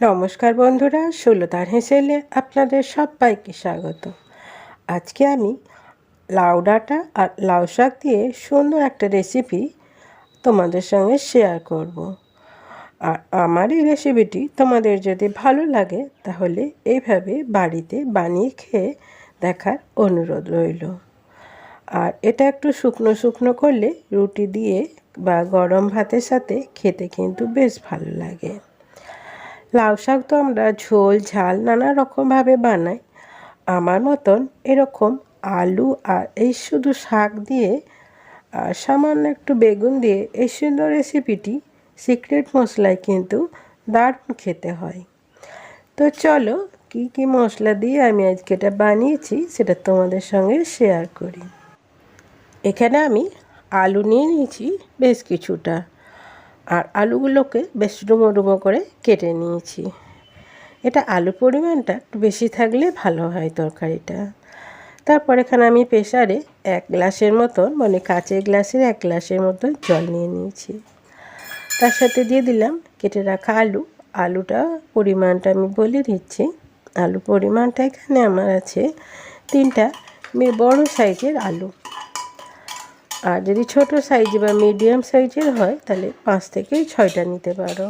নমস্কার বন্ধুরা ষোলোতার হেসেলে আপনাদের সবাইকে স্বাগত। আজকে আমি লাউ ডাঁটা আর লাউ শাক দিয়ে সুন্দর একটা রেসিপি তোমাদের সঙ্গে শেয়ার করব। আর আমার এই রেসিপিটি তোমাদের যদি ভালো লাগে, তাহলে এইভাবে বাড়িতে বানিয়ে খেয়ে দেখার অনুরোধ রইল। আর এটা একটু শুকনো শুকনো করলে রুটি দিয়ে বা গরম ভাতের সাথে খেতে কিন্তু বেশ ভালো লাগে। লাউ শাক তো আমরা ঝোল, ঝাল নানা রকমভাবে বানাই। আমার মতন এরকম আলু আর এই শুধু শাক দিয়ে আর সামান্য একটু বেগুন দিয়ে এই সুন্দর রেসিপিটি সিক্রেট মশলায় কিন্তু দারুণ খেতে হয়। তো চলো, কি কি মশলা দিয়ে আমি আজকে এটা বানিয়েছি সেটা তোমাদের সঙ্গে শেয়ার করি। এখানে আমি আলু নিয়ে নিয়েছি বেশ কিছুটা। আর আলুগুলোকে বেশ ডুমো ডুমো করে কেটে নিয়েছি। এটা আলু পরিমাণটা একটু বেশি থাকলে ভালো হয় তরকারিটা। তারপর এখানে আমি প্রেশারে এক গ্লাসের মতন মানে কাঁচের গ্লাসের এক গ্লাসের মতো জল নিয়ে নিয়েছি। তার সাথে দিয়ে দিলাম কেটে রাখা আলু। আলুটা পরিমাণটা আমি বলে দিচ্ছি। আলু পরিমাণটা এখানে আমার আছে তিনটা বড় সাইজের আলু। আর যদি ছোট সাইজ বা মিডিয়াম সাইজের হয়, তাহলে পাঁচ থেকে ছয়টা নিতে পারো।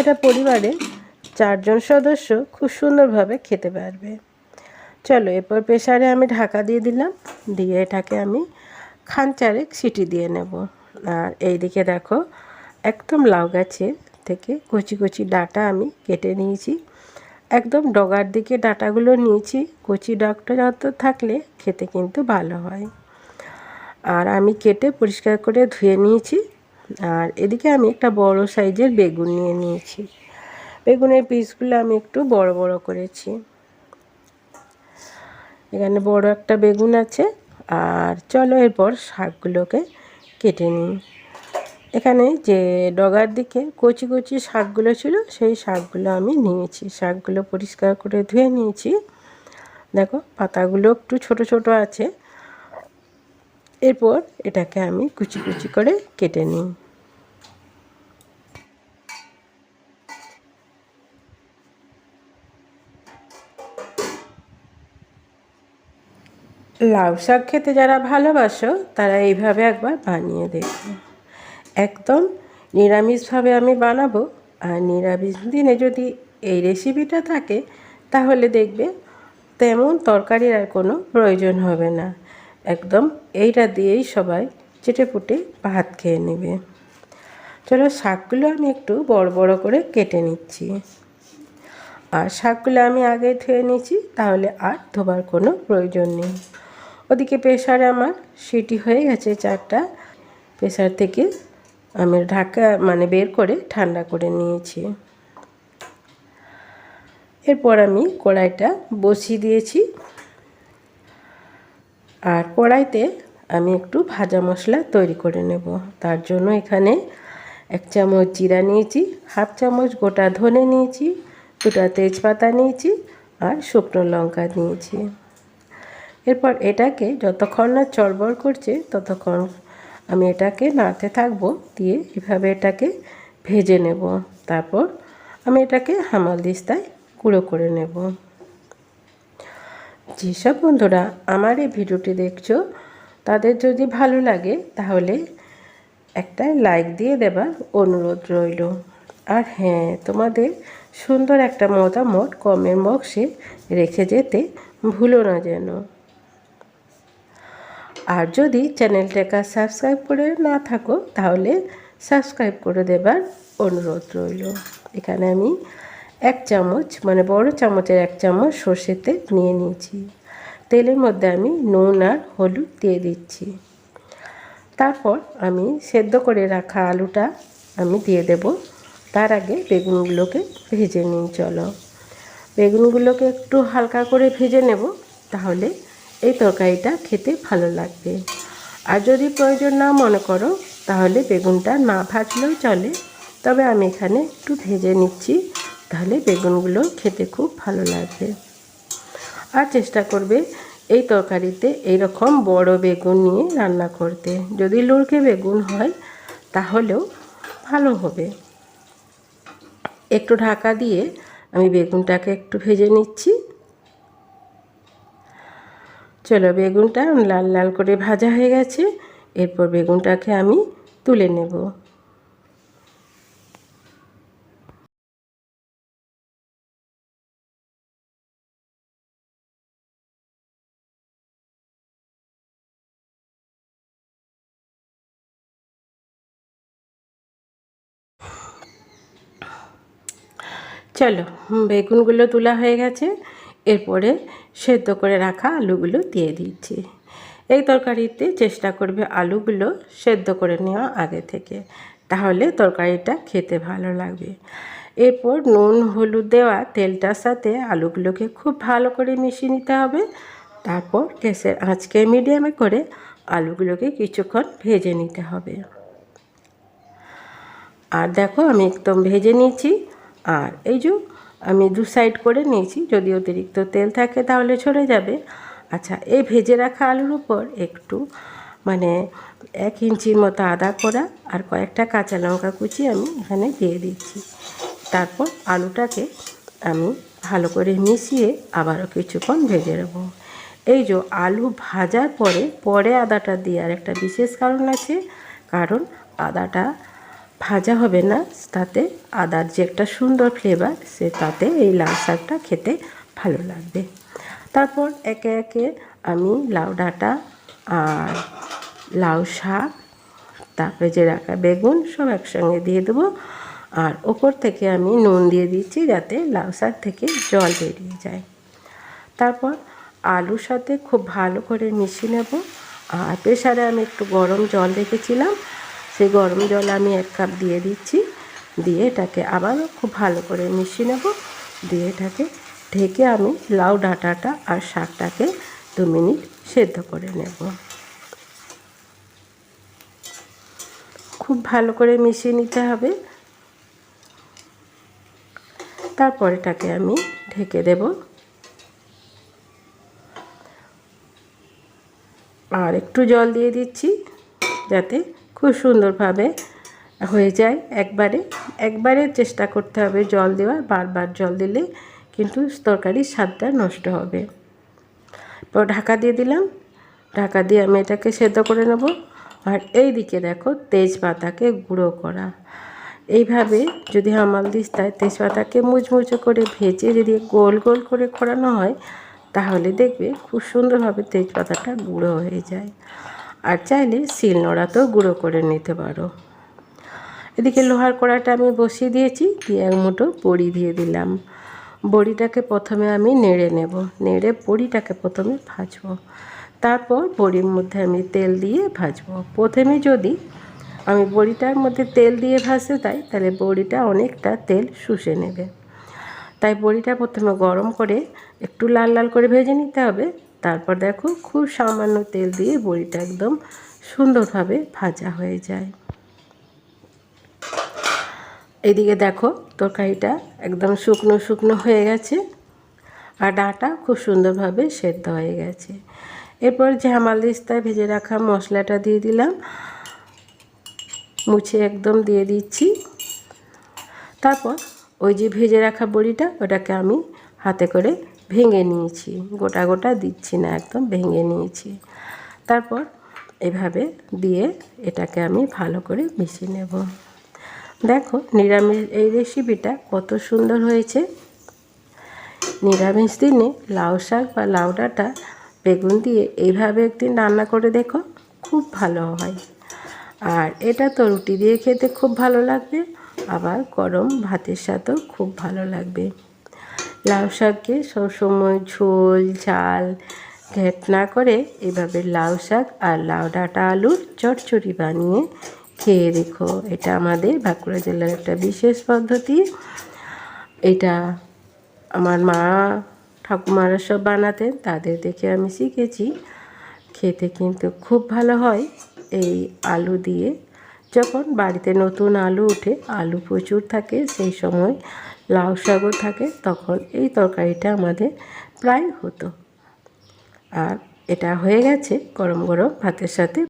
এটা পরিবারে চারজন সদস্য খুব সুন্দরভাবে খেতে পারবে। চলো, এরপর প্রেশারে আমি ঢাকা দিয়ে দিলাম। দিয়ে এটাকে আমি খান চারেক সিটি দিয়ে নেব। আর এই দিকে দেখো, একদম লাউ গাছের থেকে কচি কচি ডাটা আমি কেটে নিয়েছি। একদম ডগার দিকে ডাটাগুলো নিয়েছি। কচি ডাকটা যত থাকলে খেতে কিন্তু ভালো হয়। আর আমি কেটে পরিষ্কার করে ধুয়ে নিয়েছি। আর এদিকে আমি একটা বড় সাইজের বেগুন নিয়ে নিয়েছি। বেগুনের পিসগুলো আমি একটু বড় বড় করেছি। এখানে বড় একটা বেগুন আছে। আর চলো এরপর শাকগুলোকে কেটে নিই। এখানে যে ডগার দিকে কচি কচি শাকগুলো ছিল, সেই শাকগুলো আমি নিয়েছি। শাকগুলো পরিষ্কার করে ধুয়ে নিয়েছি। দেখো, পাতাগুলো একটু ছোট ছোট আছে। এরপর এটাকে আমি কুচি কুচি করে কেটে নিই। লাউ শাক খেতে যারা ভালোবাসো, তারা এইভাবে একবার বানিয়ে দেখো একদম নিরামিষভাবে আমি বানাবো, আর নিরামিষ দিনে যদি এই রেসিপিটা থাকে, তাহলে দেখবে তেমন তরকারির আর কোনো প্রয়োজন হবে না। একদম এইটা দিয়েই সবাই চেটে পুটে ভাত খেয়ে নেবে। চলো শাকগুলো আমি একটু বড় বড় করে কেটে নিচ্ছি। আর শাকগুলো আমি আগে ধুয়ে নিয়েছি, তাহলে আর ধোবার কোনো প্রয়োজন নেই। ওদিকে প্রেশারে আমার সিটি হয়ে গেছে চারটা। প্রেশার থেকে আমি ঢাকা মানে বের করে ঠান্ডা করে নিয়েছি। এরপর আমি কড়াইটা বসিয়ে দিয়েছি। আর কড়াইতে আমি একটু ভাজা মশলা তৈরি করে নেব। তার জন্য এখানে এক চামচ জিরা নিয়েছি, হাফ চামচ গোটা ধনে নিয়েছি, দুটা তেজপাতা নিয়েছি আর শুকনো লঙ্কা নিয়েছি। এরপর এটাকে যতক্ষণ না চড়বড় করছে ততক্ষণ আমি এটাকে নাড়তে থাকব, দিয়ে এভাবে এটাকে ভেজে নেব। তারপর আমি এটাকে হামাল দিস্তায় গুঁড়ো করে নেব। যেসব বন্ধুরা আমার এই ভিডিওটি দেখছ, তাদের যদি ভালো লাগে, তাহলে একটা লাইক দিয়ে দেবার অনুরোধ রইল। আর হ্যাঁ তোমাদের সুন্দর একটা মতামত কমেন্ট বক্সে রেখে যেতে ভুলো না যেন। আর যদি চ্যানেলটাকে সাবস্ক্রাইব করে না থাকো, তাহলে সাবস্ক্রাইব করে দেবার অনুরোধ রইল। এখানে আমি এক চামচ মানে বড় চামচের এক চামচ সর্ষের তেল নিয়ে নিয়েছি। তেলের মধ্যে আমি নুন আর হলুদ দিয়ে দিচ্ছি। তারপর আমি সেদ্ধ করে রাখা আলুটা আমি দিয়ে দেব। তার আগে বেগুনগুলোকে ভেজে নিই, চলো। বেগুনগুলোকে একটু হালকা করে ভেজে নেব, তাহলে এই তরকারিটা খেতে ভালো লাগবে। আর যদি প্রয়োজন না মনে করো, তাহলে বেগুনটা না ভাজলেও চলে। তবে আমি এখানে একটু ভেজে নিচ্ছি। তাহলে বেগুনগুলো খেতে খুব ভালো লাগবে। আর চেষ্টা করবে এই তরকারিতে এইরকম বড় বেগুন নিয়ে রান্না করতে। যদি লুড়কে বেগুন হয়, তাহলেও ভালো হবে। একটু ঢাকা দিয়ে আমি বেগুনটাকে একটু ভেজে নিচ্ছি। চলো বেগুনটা লাল লাল করে ভাজা হয়ে গেছে। এরপর বেগুনটাকে আমি তুলে নেব। চলো বেগুনগুলো তোলা হয়ে গেছে। এরপরে সেদ্ধ করে রাখা আলুগুলো দিয়ে দিচ্ছি। এই তরকারিতে চেষ্টা করবে আলুগুলো সেদ্ধ করে নেওয়া আগে থেকে। তাহলে তরকারিটা খেতে ভালো লাগবে। এরপর নুন হলুদ দেওয়া তেলটার সাথে আলুগুলোকে খুব ভালো করে মিশিয়ে নিতে হবে। তারপর গ্যাসের আঁচকে মিডিয়ামে করে আলুগুলোকে কিছুক্ষণ ভেজে নিতে হবে। আর দেখো আমি একদম ভেজে নিয়েছি। আর এই যে আমি দু সাইড করে নিয়েছি, যদি অতিরিক্ত তেল থাকে তাহলে ছড়ে যাবে। আচ্ছা এই ভেজে রাখা আলুর উপর একটু মানে এক ইঞ্চির মতো আদা করা আর কয়েকটা কাঁচা লঙ্কা কুচি আমি এখানে দিয়ে দিচ্ছি। তারপর আলুটাকে আমি ভালো করে মিশিয়ে আবারও কিছুক্ষণ ভেজে নেব। এই যে আলু ভাজার পরে পরে আদাটা দেওয়ার একটা বিশেষ কারণ আছে, কারণ আদাটা ভাজা হবে না, তাতে আদার যে একটা সুন্দর ফ্লেভার সে তাতে এই লাল শাকটা খেতে ভালো লাগবে। তারপর একে একে আমি লাউ ডাঁটা আর লাউ শাক, তারপরে যে রাখা বেগুন সব একসঙ্গে দিয়ে দেবো। আর ওপর থেকে আমি নুন দিয়ে দিচ্ছি যাতে লাউ শাক থেকে জল বেরিয়ে যায়। তারপর আলুর সাথে খুব ভালো করে মিশিয়ে নেব। আর প্রেশারে আমি একটু গরম জল রেখেছিলাম। সেই গরম জল আমি এক কাপ দিয়ে দিচ্ছি। দিয়ে এটাকে আবারও খুব ভালো করে মিশিয়ে নেব। দিয়ে এটাকে ঢেকে আমি লাউ ডাঁটাটা আর শাকটাকে দু মিনিট সেদ্ধ করে নেব। খুব ভালো করে মিশিয়ে নিতে হবে। তারপর এটাকে আমি ঢেকে দেব। আর একটু জল দিয়ে দিচ্ছি যাতে খুব সুন্দরভাবে হয়ে যায় একবারে। একবারে চেষ্টা করতে হবে জল দেওয়ার বারবার জল দিলে কিন্তু তরকারির স্বাদটা নষ্ট হবে। তো ঢাকা দিয়ে দিলাম। ঢাকা দিয়ে আমি এটাকে সেদ্ধ করে নেব। আর এই দিকে দেখো তেজপাতাকে গুঁড়ো করা। এইভাবে যদি হামাল দিস্তায় তেজপাতাকে মুচমুচো করে ভেজে যদি গোল গোল করে করানো হয়, তাহলে দেখবে খুব সুন্দরভাবে তেজপাতাটা গুঁড়ো হয়ে যায়। আর চাইলে শিলনোড়াতেও গুঁড়ো করে নিতে পারো। এদিকে লোহার কড়াটা আমি বসিয়ে দিয়েছি, দিয়ে এক মুঠো বড়ি দিয়ে দিলাম। বড়িটাকে প্রথমে আমি নেড়ে নেব, নেড়ে বড়িটাকে প্রথমে ভাজবো। তারপর বড়ির মধ্যে আমি তেল দিয়ে ভাজবো। প্রথমে যদি আমি বড়িটার মধ্যে তেল দিয়ে ভাজতে তাই তাহলে বড়িটা অনেকটা তেল শুষে নেবে। তাই বড়িটা প্রথমে গরম করে একটু লাল লাল করে ভেজে নিতে হবে। তারপর দেখো খুব সামান্য তেল দিয়ে বড়িটা একদম সুন্দরভাবে ভাজা হয়ে যায়। এদিকে দেখো তরকারিটা একদম শুকনো শুকনো হয়ে গেছে আর ডাঁটা খুব সুন্দরভাবে সেদ্ধ হয়ে গেছে। এরপর যে হামালদিস্তায় ভেজে রাখা মশলাটা দিয়ে দিলাম, মুছে একদম দিয়ে দিচ্ছি। তারপর ওই যে ভেজে রাখা বড়িটা ওটাকে আমি হাতে করে ভেঙে নিয়েছি, গোটা গোটা দিচ্ছি না, একদম ভেঙে নিয়েছি। তারপর এভাবে দিয়ে এটাকে আমি ভালো করে মিশিয়ে নেব। দেখো নিরামিষ, এই রেসিপিটা কত সুন্দর হয়েছে। নিরামিষ দিনে লাউ শাক বা লাউ ডাঁটা, বেগুন দিয়ে এইভাবে একদিন রান্না করে দেখো, খুব ভালো হয়। আর এটা তো রুটি দিয়ে খেতে খুব ভালো লাগবে, আবার গরম ভাতের সাথেও খুব ভালো লাগবে। লাউ শাককে সবসময় ঝোল, ঝাল ঘেট না করে এভাবে লাউ শাক আর লাউ ডাঁটা আলুর চটচড়ি বানিয়ে খেয়ে দেখো। এটা আমাদের বাঁকুড়া জেলার একটা বিশেষ পদ্ধতি। এটা আমার মা ঠাকুমারা সব বানাতেন, তাদের দেখে আমি শিখেছি। খেতে কিন্তু খুব ভালো হয় এই আলু দিয়ে। যখন বাড়িতে নতুন আলু উঠে, আলু প্রচুর থাকে, সেই সময় লাউ শাকও থাকে, তখন এই তরকারিটা আমাদের প্রায় হতো। আর এটা হয়ে গেছে গরম গরম ভাতের সাথে।